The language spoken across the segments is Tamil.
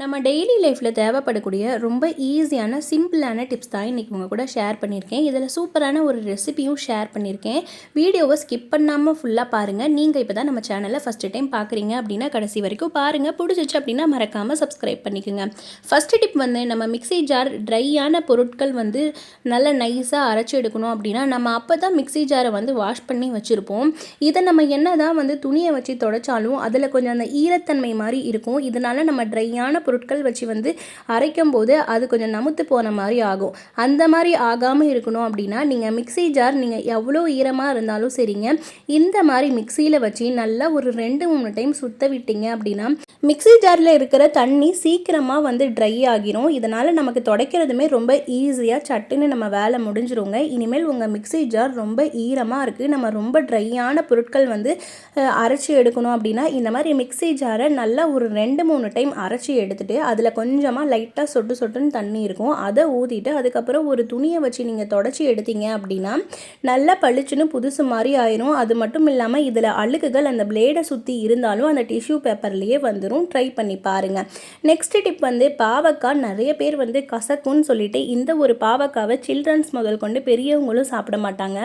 நம்ம டெய்லி லைஃப்பில் தேவைப்படக்கூடிய ரொம்ப ஈஸியான சிம்பிளான டிப்ஸ் தான் இன்றைக்கி உங்கள் கூட ஷேர் பண்ணியிருக்கேன். இதில் சூப்பரான ஒரு ரெசிபியும் ஷேர் பண்ணியிருக்கேன். வீடியோவை ஸ்கிப் பண்ணாமல் ஃபுல்லாக பாருங்கள் நீங்கள் இப்போ தான் நம்ம சேனலை ஃபஸ்ட்டு டைம் பார்க்குறீங்க அப்படின்னா கடைசி வரைக்கும் பாருங்கள் பிடிச்சிச்சு அப்படின்னா மறக்காமல் சப்ஸ்கிரைப் பண்ணிக்கோங்க. ஃபஸ்ட்டு டிப் வந்து நம்ம மிக்ஸி ஜார் ட்ரையான பொருட்கள் வந்து நல்லா நைஸாக அரைச்சி எடுக்கணும் அப்படின்னா நம்ம அப்போ தான் மிக்ஸி ஜாரை வந்து வாஷ் பண்ணி வச்சுருப்போம். இதை நம்ம என்ன தான் வந்து துணியை வச்சு தொடச்சாலும் அதில் கொஞ்சம் அந்த ஈரத்தன்மை மாதிரி இருக்கும். இதனால் நம்ம ட்ரையான பொருட்கள் வச்சு வந்து அரைக்கும் போது அது கொஞ்சம் நமுத்து போன மாதிரி ஆகும். அந்த மாதிரி ஆகாமல் இருக்கணும் அப்படின்னா நீங்கள் மிக்ஸி ஜார் நீங்கள் எவ்வளோ ஈரமாக இருந்தாலும் சரிங்க. இந்த மாதிரி மிக்சியில் வச்சு நல்லா ஒரு ரெண்டு மூணு டைம் சுத்த விட்டீங்க அப்படின்னா மிக்ஸி ஜாரில் இருக்கிற தண்ணி சீக்கிரமாக வந்து ட்ரை ஆகிரும். இதனால் நமக்கு துடைக்கிறதுமே ரொம்ப ஈஸியாக சட்டுன்னு நம்ம வேலை முடிஞ்சிருங்க. இனிமேல் உங்கள் மிக்ஸி ஜார் ரொம்ப ஈரமாக இருக்குது நம்ம ரொம்ப ட்ரையான பொருட்கள் வந்து அரைச்சி எடுக்கணும் அப்படின்னா இந்த மாதிரி மிக்ஸி ஜாரை நல்லா ஒரு ரெண்டு மூணு டைம் அரைச்சி எடுத்துகிட்டு அதில் கொஞ்சமாக லைட்டாக சொட்டு சொட்டுன்னு தண்ணி இருக்கும். அதை ஊற்றிட்டு அதுக்கப்புறம் ஒரு துணியை வச்சு நீங்கள் தொடச்சி எடுத்தீங்க அப்படின்னா நல்லா பளிச்சுன்னு புதுசு மாதிரி ஆயிரும். அது மட்டும் இல்லாமல் இதில் அழுக்குகள் அந்த பிளேடை சுற்றி இருந்தாலும் அந்த டிஷ்யூ பேப்பர்லேயே வந்துடும் ட்ரை பண்ணி பாருங்கள் நெக்ஸ்ட் டிப் வந்து பாவக்காய் நிறைய பேர் வந்து கசக்குன்னு சொல்லிட்டு இந்த ஒரு பாவக்காவை சில்ட்ரன்ஸ் முதல் கொண்டு பெரியவங்களும் சாப்பிட மாட்டாங்க.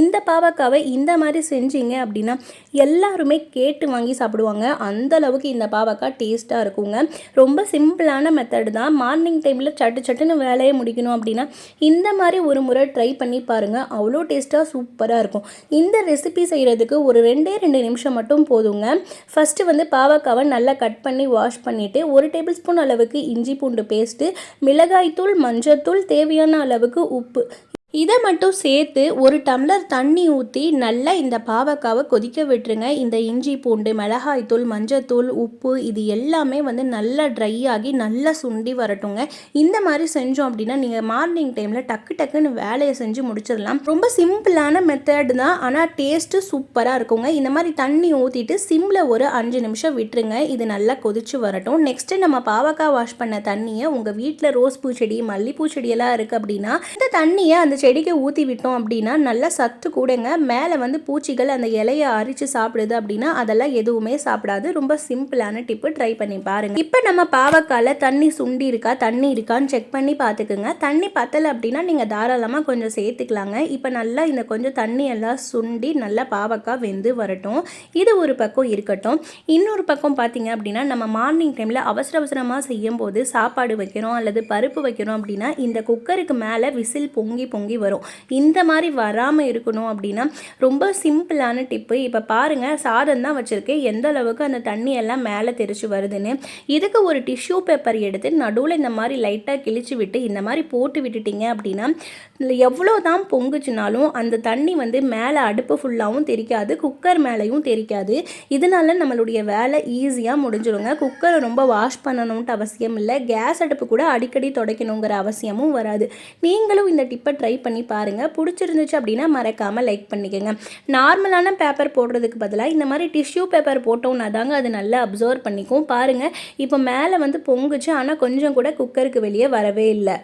இந்த பாவக்காவை இந்த மாதிரி செஞ்சீங்க அப்படின்னா எல்லாருமே கேட்டு வாங்கி சாப்பிடுவாங்க. அந்த அளவுக்கு இந்த பாவக்காய் டேஸ்ட்டாக இருக்குங்க. ரொம்ப ரொம்ப சிம்பிளான மெத்தடு தான். மார்னிங் டைமில் சட்டு சட்டுன்னு வேலையை முடிக்கணும் அப்படின்னா இந்த மாதிரி ஒரு முறை ட்ரை பண்ணி பாருங்கள் அவ்வளோ டேஸ்ட்டாக சூப்பராக இருக்கும். இந்த ரெசிபி செய்கிறதுக்கு ஒரு ரெண்டே ரெண்டு நிமிஷம் மட்டும் போதுங்க. ஃபஸ்ட்டு வந்து பாவக்காவை நல்லா கட் பண்ணி வாஷ் பண்ணிவிட்டு ஒரு டேபிள் ஸ்பூன் அளவுக்கு இஞ்சி பூண்டு பேஸ்ட்டு மிளகாய்த்தூள் மஞ்சத்தூள் தேவையான அளவுக்கு உப்பு. இதை மட்டும் சேர்த்து ஒரு டம்ளர் தண்ணி ஊற்றி நல்லா இந்த பாவக்காவை கொதிக்க விட்டுருங்க. இந்த இஞ்சி பூண்டு மிளகாய்த்தூள் மஞ்சத்தூள் உப்பு இது எல்லாமே வந்து நல்லா ட்ரை ஆகி நல்லா சுண்டி வரட்டுங்க. இந்த மாதிரி செஞ்சோம் அப்படின்னா நீங்கள் மார்னிங் டைமில் டக்கு டக்குன்னு வேலையை செஞ்சு முடிச்சிடலாம். ரொம்ப சிம்பிளான மெத்தட் தான் ஆனால் டேஸ்ட்டு சூப்பராக இருக்குங்க. இந்த மாதிரி தண்ணி ஊற்றிட்டு சிம்மில் ஒரு அஞ்சு நிமிஷம் விட்டுருங்க. இது நல்லா கொதிச்சு வரட்டும். நெக்ஸ்ட்டு நம்ம பாவக்காய் வாஷ் பண்ண தண்ணியை உங்கள் வீட்டில் ரோஸ் பூச்செடி மல்லிப்பூ செடியெல்லாம் இருக்குது அப்படின்னா இந்த தண்ணியை அந்த செடிக்கு ஊற்றி விட்டோம் அப்படின்னா நல்லா சத்து கூடங்க. மேலே வந்து பூச்சிகள் அந்த இலையை அரித்து சாப்பிடுது அப்படின்னா அதெல்லாம் எதுவுமே சாப்பிடாது. ரொம்ப சிம்பிளான டிப்பு. ட்ரை பண்ணி பாருங்க. இப்போ நம்ம பாவக்காயில் தண்ணி சுண்டி இருக்கா தண்ணி இருக்கான்னு செக் பண்ணி பார்த்துக்குங்க தண்ணி பத்தலை அப்படின்னா நீங்கள் தாராளமாக கொஞ்சம் சேர்த்துக்கலாங்க. இப்போ நல்லா இந்த கொஞ்சம் தண்ணி எல்லாம் சுண்டி நல்லா பாவக்காய் வெந்து வரட்டும். இது ஒரு பக்கம் இருக்கட்டும். இன்னொரு பக்கம் பார்த்தீங்க அப்படின்னா நம்ம மார்னிங் டைமில் அவசர அவசரமாக செய்யும் போது சாப்பாடு வைக்கிறோம் அல்லது பருப்பு வைக்கிறோம் அப்படின்னா இந்த குக்கருக்கு மேலே விசில் பொங்கி பொங்கி வரும். இந்த மாதிரி வராமல் இருக்கணும் அப்படின்னா ரொம்ப சிம்பிளான டிப்பு. இப்போ பாருங்கள் சாதம் தான் வச்சுருக்கேன் எந்த அளவுக்கு அந்த தண்ணி எல்லாம் மேலே தெரிச்சு வருதுன்னு. இதுக்கு ஒரு டிஷ்யூ பேப்பர் எடுத்து நடுவில் இந்த மாதிரி லைட்டாக கிழிச்சு விட்டு இந்த மாதிரி போட்டு விட்டுட்டீங்க அப்படின்னா எவ்வளோ தான் பொங்குச்சுனாலும் அந்த தண்ணி வந்து மேலே அடுப்பு ஃபுல்லாகவும் தெரிக்காது குக்கர் மேலேயும் தெரிக்காது. இதனால நம்மளுடைய வேலை ஈஸியாக முடிஞ்சிருங்க. குக்கரை ரொம்ப வாஷ் பண்ணணுன்ட்டு அவசியம் இல்லை. கேஸ் அடுப்பு கூட அடிக்கடி துடைக்கணுங்கிற அவசியமும் வராது. நீங்களும் இந்த டிப்பை ட்ரை பண்ணி பாருங்கள் பிடிச்சிருந்துச்சு அப்படின்னா மறக்காமல் லைக் பண்ணிக்கோங்க. நார்மலான பேப்பர் போடுறதுக்கு பதிலாக இந்த மாதிரி டிஷ்யூ பேப்பர் போட்டோம்னா தாங்க அது நல்லா அப்சர்வ் பண்ணிக்கும். பாருங்கள் இப்போ மேலே வந்து பொங்குச்சு ஆனால் கொஞ்சம் கூட குக்கருக்கு வெளியே வரவே இல்லை.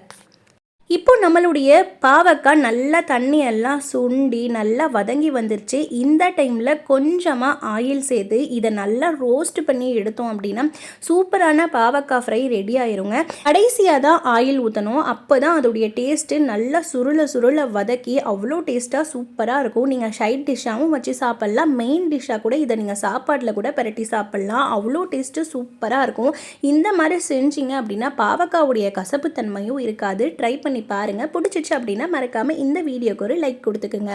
இப்போ நம்மளுடைய பாவக்காய் நல்லா தண்ணியெல்லாம் சுண்டி நல்லா வதங்கி வந்துருச்சு. இந்த டைமில் கொஞ்சமாக ஆயில் சேர்த்து இதை நல்லா ரோஸ்ட் பண்ணி எடுத்தோம் அப்படின்னா சூப்பரான பாவக்காய் ஃப்ரை ரெடி ஆயிருங்க. கடைசியாக தான் ஆயில் ஊற்றணும் அப்போ தான் அதோடைய டேஸ்ட்டு நல்லா சுருள சுருள வதக்கி அவ்வளோ டேஸ்ட்டாக சூப்பராக இருக்கும். நீங்கள் சைட் டிஷ்ஷாகவும் வச்சு சாப்பிட்லாம். மெயின் டிஷ்ஷாக கூட இதை நீங்கள் சாப்பாட்டில் கூட பரட்டி சாப்பிட்லாம். அவ்வளோ டேஸ்ட்டு சூப்பராக இருக்கும். இந்த மாதிரி செஞ்சீங்க அப்படின்னா பாவக்காவுடைய கசப்புத்தன்மையும் இருக்காது. ட்ரை பண்ணி பாருங்கள் பிடிச்சிச்சு அப்படின்னா மறக்காமல் இந்த வீடியோக்கு ஒரு லைக் கொடுத்துக்குங்க.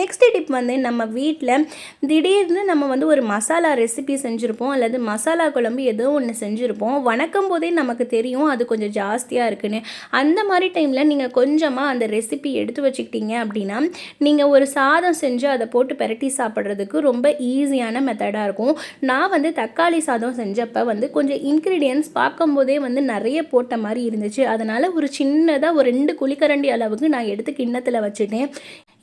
நெக்ஸ்ட் டிப் வந்து நம்ம வீட்டில் திடீர்னு நம்ம வந்து ஒரு மசாலா ரெசிபி செஞ்சுருப்போம். அல்லது மசாலா குழம்பு ஏதோ ஒன்று செஞ்சுருப்போம். வணக்கம் போதே நமக்கு தெரியும். அது கொஞ்சம் ஜாஸ்தியாக இருக்குன்னு. அந்த மாதிரி டைமில் நீங்கள் கொஞ்சமாக அந்த ரெசிபி எடுத்து வச்சுக்கிட்டீங்க அப்படின்னா நீங்கள் ஒரு சாதம் செஞ்சு அதை போட்டு பெரட்டி சாப்பிட்றதுக்கு ரொம்ப ஈஸியான மெத்தடாக இருக்கும். நான் வந்து தக்காளி சாதம் செஞ்சப்போ வந்து கொஞ்சம் இன்க்ரீடியன்ஸ் பார்க்கும்போதே வந்து நிறைய போட்ட மாதிரி இருந்துச்சு. அதனால் ஒரு சின்னதாக ஒரு ரெண்டு குழிக்கரண்டி அளவுக்கு நான் எடுத்து கிண்ணத்தில் வச்சுட்டேன்.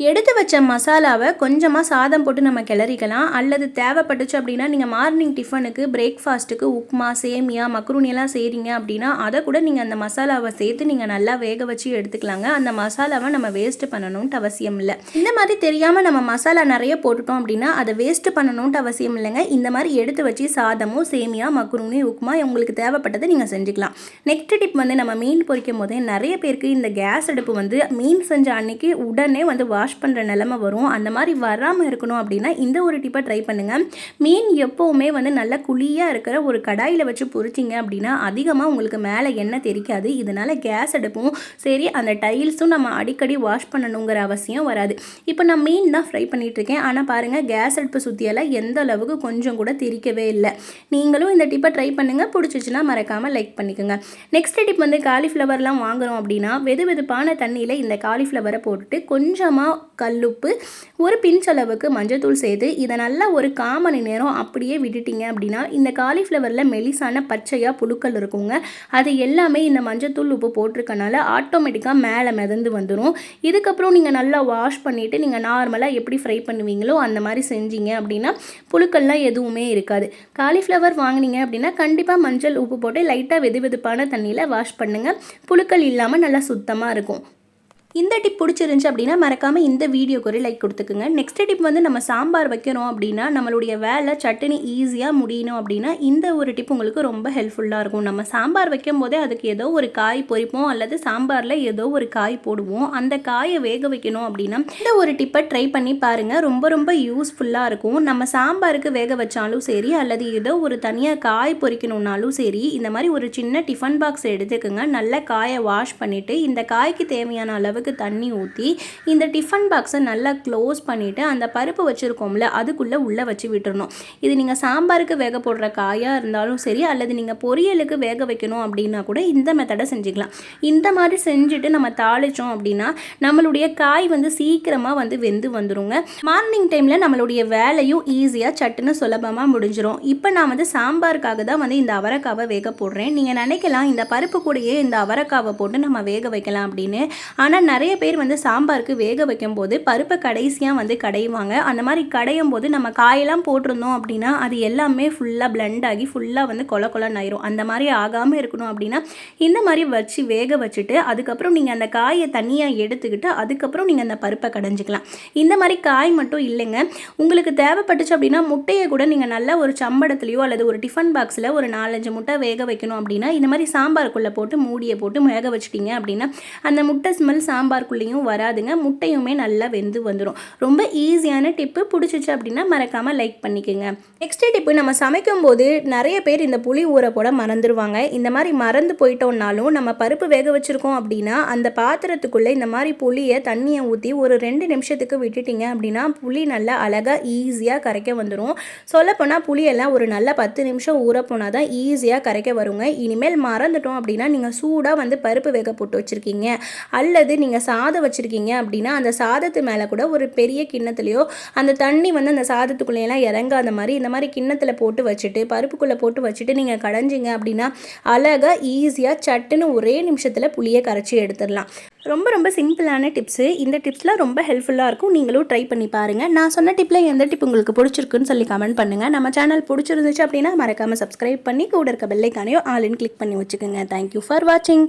எடுத்து வச்ச மசாலாவை கொஞ்சமாக சாதம் போட்டு நம்ம கிளறிக்கலாம். அல்லது தேவைப்பட்டுச்சு அப்படின்னா நீங்கள் மார்னிங் டிஃபனுக்கு பிரேக்ஃபாஸ்ட்டுக்கு உப்மா சேமியா மக்ரூனியெல்லாம் செய்கிறீங்க அப்படின்னா அதை கூட நீங்கள் அந்த மசாலாவை சேர்த்து நீங்கள் நல்லா வேக வச்சு எடுத்துக்கலாங்க. அந்த மசாலாவை நம்ம வேஸ்ட்டு பண்ணணுன்ட்டு அவசியம் இல்லை. இந்த மாதிரி தெரியாமல் நம்ம மசாலா நிறைய போட்டுட்டோம் அப்படின்னா அதை வேஸ்ட்டு பண்ணணுன்ட்டு அவசியம் இல்லைங்க. இந்த மாதிரி எடுத்து வச்சு சாதமோ சேமியா மக்ரூனி உப்புமா உங்களுக்கு தேவைப்பட்டதை நீங்கள் செஞ்சுக்கலாம். நெக்ஸ்ட் டிப் வந்து நம்ம மீன் பொரிக்கும் போதே நிறைய பேருக்கு இந்த கேஸ் அடுப்பு வந்து மீன் செஞ்ச அன்னைக்கு உடனே வந்து வாஷ் பண்ணுற நிலமை வரும். அந்த மாதிரி வராமல் இருக்கணும் அப்படின்னா இந்த ஒரு டிப்பை ட்ரை பண்ணுங்கள் மீன் எப்போவுமே வந்து நல்ல குழியாக இருக்கிற ஒரு கடாயில் வச்சு பொறிச்சிங்க அப்படின்னா அதிகமாக உங்களுக்கு மேலே எண்ணெய் தெரிக்காது. இதனால் கேஸ் அடுப்பும் சரி அந்த டைல்ஸும் நம்ம அடிக்கடி வாஷ் பண்ணணுங்கிற அவசியம் வராது. இப்போ நான் மீன் தான் ஃப்ரை பண்ணிகிட்ருக்கேன் ஆனால் பாருங்கள் கேஸ் அடுப்பு சுற்றியெல்லாம் எந்த அளவுக்கு கொஞ்சம் கூட தெரிக்கவே இல்லை. நீங்களும் இந்த டிப்பை ட்ரை பண்ணுங்கள் பிடிச்சிச்சின்னா மறக்காமல் லைக் பண்ணிக்கோங்க. நெக்ஸ்ட் டிப் வந்து காலிஃப்ளவர்லாம் வாங்குறோம் அப்படின்னா வெது வெதுப்பான தண்ணியில் இந்த காலிஃப்ளவரை போட்டுட்டு கொஞ்சமாக கல்லுப்பு ஒரு பிஞ்ச் மஞ்சத்தூள் சேர்த்து இதை நல்லா ஒரு கால் மணி நேரம் அப்படியே விட்டுட்டீங்க அப்படின்னா இந்த காலிஃப்ளவரில் மெலிசான பச்சையாக புழுக்கள் இருக்குங்க. அது எல்லாமே இந்த மஞ்சத்தூள் உப்பு போட்டிருக்கனால ஆட்டோமேட்டிக்காக மேலே மிதந்து வந்துடும் இதுக்கப்புறம் நீங்கள் நல்லா வாஷ் பண்ணிவிட்டு நீங்கள் நார்மலாக எப்படி ஃப்ரை பண்ணுவீங்களோ அந்த மாதிரி செஞ்சீங்க அப்படின்னா புழுக்கள்லாம் எதுவுமே இருக்காது. காலிஃப்ளவர் வாங்கினீங்க அப்படின்னா கண்டிப்பாக மஞ்சள் உப்பு போட்டு லைட்டாக வெது வெதுப்பான தண்ணியில் வாஷ் பண்ணுங்கள் புழுக்கள் இல்லாமல் நல்லா சுத்தமாக இருக்கும். இந்த டிப் பிடிச்சிருந்துச்சி அப்படின்னா மறக்காமல் இந்த வீடியோக்கு ஒரு லைக் கொடுத்துக்குங்க. நெக்ஸ்ட் டிப் வந்து நம்ம சாம்பார் வைக்கிறோம் அப்படின்னா நம்மளுடைய வேலை சட்னி ஈஸியாக முடியணும் அப்படின்னா இந்த ஒரு டிப் உங்களுக்கு ரொம்ப ஹெல்ப்ஃபுல்லாக இருக்கும். நம்ம சாம்பார் வைக்கும் போதே அதுக்கு ஏதோ ஒரு காய் பொறிப்போம் அல்லது சாம்பாரில் ஏதோ ஒரு காய் போடுவோம். அந்த காயை வேக வைக்கணும் அப்படின்னா இந்த ஒரு டிப்பை ட்ரை பண்ணி பாருங்கள் ரொம்ப ரொம்ப யூஸ்ஃபுல்லாக இருக்கும். நம்ம சாம்பாருக்கு வேக வச்சாலும் சரி அல்லது ஏதோ ஒரு தனியாக காய் பொறிக்கணுன்னாலும் சரி இந்த மாதிரி ஒரு சின்ன டிஃபன் பாக்ஸ் எடுத்துக்கோங்க. நல்ல காயை வாஷ் பண்ணிவிட்டு இந்த காய்க்கு தேவையான அளவுக்கு தண்ணி ஊற்றி இந்த டிஃபன் பாக்ஸை நல்லா க்ளோஸ் பண்ணிவிட்டு அந்த பருப்பு வச்சுருக்கோம்ல அதுக்குள்ளே உள்ளே வச்சு விட்டுறணும். இது நீங்கள் சாம்பாருக்கு வேக போடுற காயாக இருந்தாலும் சரி அல்லது நீங்கள் பொரியலுக்கு வேக வைக்கணும் அப்படின்னா கூட இந்த மெத்தடை செஞ்சுக்கலாம். இந்த மாதிரி செஞ்சுட்டு நம்ம தாளித்தோம் அப்படின்னா நம்மளுடைய காய் வந்து சீக்கிரமாக வந்து வெந்து வந்துடுங்க மார்னிங் டைமில் நம்மளுடைய வேலையும் ஈஸியாக சட்டுன்னு சுலபமாக முடிஞ்சிடும் இப்போ நான் வந்து சாம்பாருக்காக தான் வந்து இந்த அவரைக்காவை வேக போடுறேன். நீங்கள் நினைக்கலாம் இந்த பருப்பு கூடயே இந்த அவரைக்காவை போட்டு நம்ம வேக வைக்கலாம் அப்படின்னு. ஆனால் நிறைய பேர் வந்து சாம்பாருக்கு வேக வைக்கும்போது பருப்பை கடைசியாக வந்து கடைவாங்க. அந்த மாதிரி கடையும் போது நம்ம காயெல்லாம் போட்டிருந்தோம் அப்படின்னா அது எல்லாமே ஃபுல்லாக பிளெண்ட் ஆகி ஃபுல்லாக வந்து கொல கொலன்னு ஆயிரும் அந்த மாதிரி ஆகாமல் இருக்கணும் அப்படின்னா இந்த மாதிரி வச்சு வேக வச்சுட்டு அதுக்கப்புறம் நீங்கள் அந்த காயை தனியாக எடுத்துக்கிட்டு அதுக்கப்புறம் நீங்கள் அந்த பருப்பை கடைஞ்சிக்கலாம். இந்த மாதிரி காய் மட்டும் இல்லைங்க. உங்களுக்கு தேவைப்பட்டுச்சு அப்படின்னா முட்டையை கூட நீங்கள் நல்லா ஒரு சம்படத்துலையோ அல்லது ஒரு டிஃபன் பாக்ஸில் ஒரு நாலஞ்சு முட்டை வேக வைக்கணும் அப்படின்னா இந்த மாதிரி சாம்பாருக்குள்ளே போட்டு மூடியை போட்டு வேக வச்சுட்டிங்க அப்படின்னா அந்த முட்டை ஸ்மெல் சாம்பார்க்குள்ளேயும் வராதுங்க. முட்டையுமே நல்லா வெந்து வந்துடும் ரொம்ப ஈஸியான டிப்பு பிடிச்சிச்சு அப்படின்னா மறக்காமல் லைக் பண்ணிக்கோங்க. நெக்ஸ்ட் டிப்பு நம்ம சமைக்கும் போது நிறைய பேர் இந்த புளி ஊற போட மறந்துடுவாங்க இந்த மாதிரி மறந்து போயிட்டோம்னாலும் நம்ம பருப்பு வேக வச்சுருக்கோம் அப்படின்னா அந்த பாத்திரத்துக்குள்ளே இந்த மாதிரி புளியை தண்ணியை ஊற்றி ஒரு ரெண்டு நிமிஷத்துக்கு விட்டுட்டிங்க அப்படின்னா புளி நல்லா அழகாக ஈஸியாக கரைக்க வந்துடும் சொல்லப்போனால் புளியெல்லாம் ஒரு நல்ல பத்து நிமிஷம் ஊற போனால் தான் ஈஸியாக கரைக்க வருங்க. இனிமேல் மறந்துட்டோம் அப்படின்னா நீங்கள் சூடாக வந்து பருப்பு வேக போட்டு வச்சுருக்கீங்க. அல்லது நீங்கள் நீங்கள் சாதம் வச்சுருக்கீங்க அப்படின்னா அந்த சாதத்து மேலே கூட ஒரு பெரிய கிண்ணத்துலையோ அந்த தண்ணி வந்து அந்த சாதத்துக்குள்ளேயெல்லாம் இறங்காத மாதிரி இந்த மாதிரி கிண்ணத்தில் போட்டு வச்சுட்டு பருப்புக்குள்ளே போட்டு வச்சுட்டு நீங்கள் கடைஞ்சிங்க அப்படின்னா அழகாக ஈஸியாக சட்டுன்னு ஒரே நிமிஷத்தில் புளியை கரைச்சி எடுத்துடலாம். ரொம்ப ரொம்ப சிம்பிளான டிப்ஸு. இந்த டிப்ஸ்லாம் ரொம்ப ஹெல்ப்ஃபுல்லாக இருக்கும். நீங்களும் ட்ரை பண்ணி பாருங்கள் நான் சொன்ன டிப்பில் எந்த டிப் உங்களுக்கு பிடிச்சிருக்குன்னு சொல்லி கமெண்ட் பண்ணுங்கள் நம்ம சேனல் பிடிச்சிருந்துச்சு அப்படின்னா மறக்காமல் சப்ஸ்கிரைப் பண்ணி கூட இருக்க பெல்லைக்கானையும் ஆல் இன் கிளிக் பண்ணி வச்சுக்கோங்க. தேங்க்யூ ஃபார் வாட்சிங்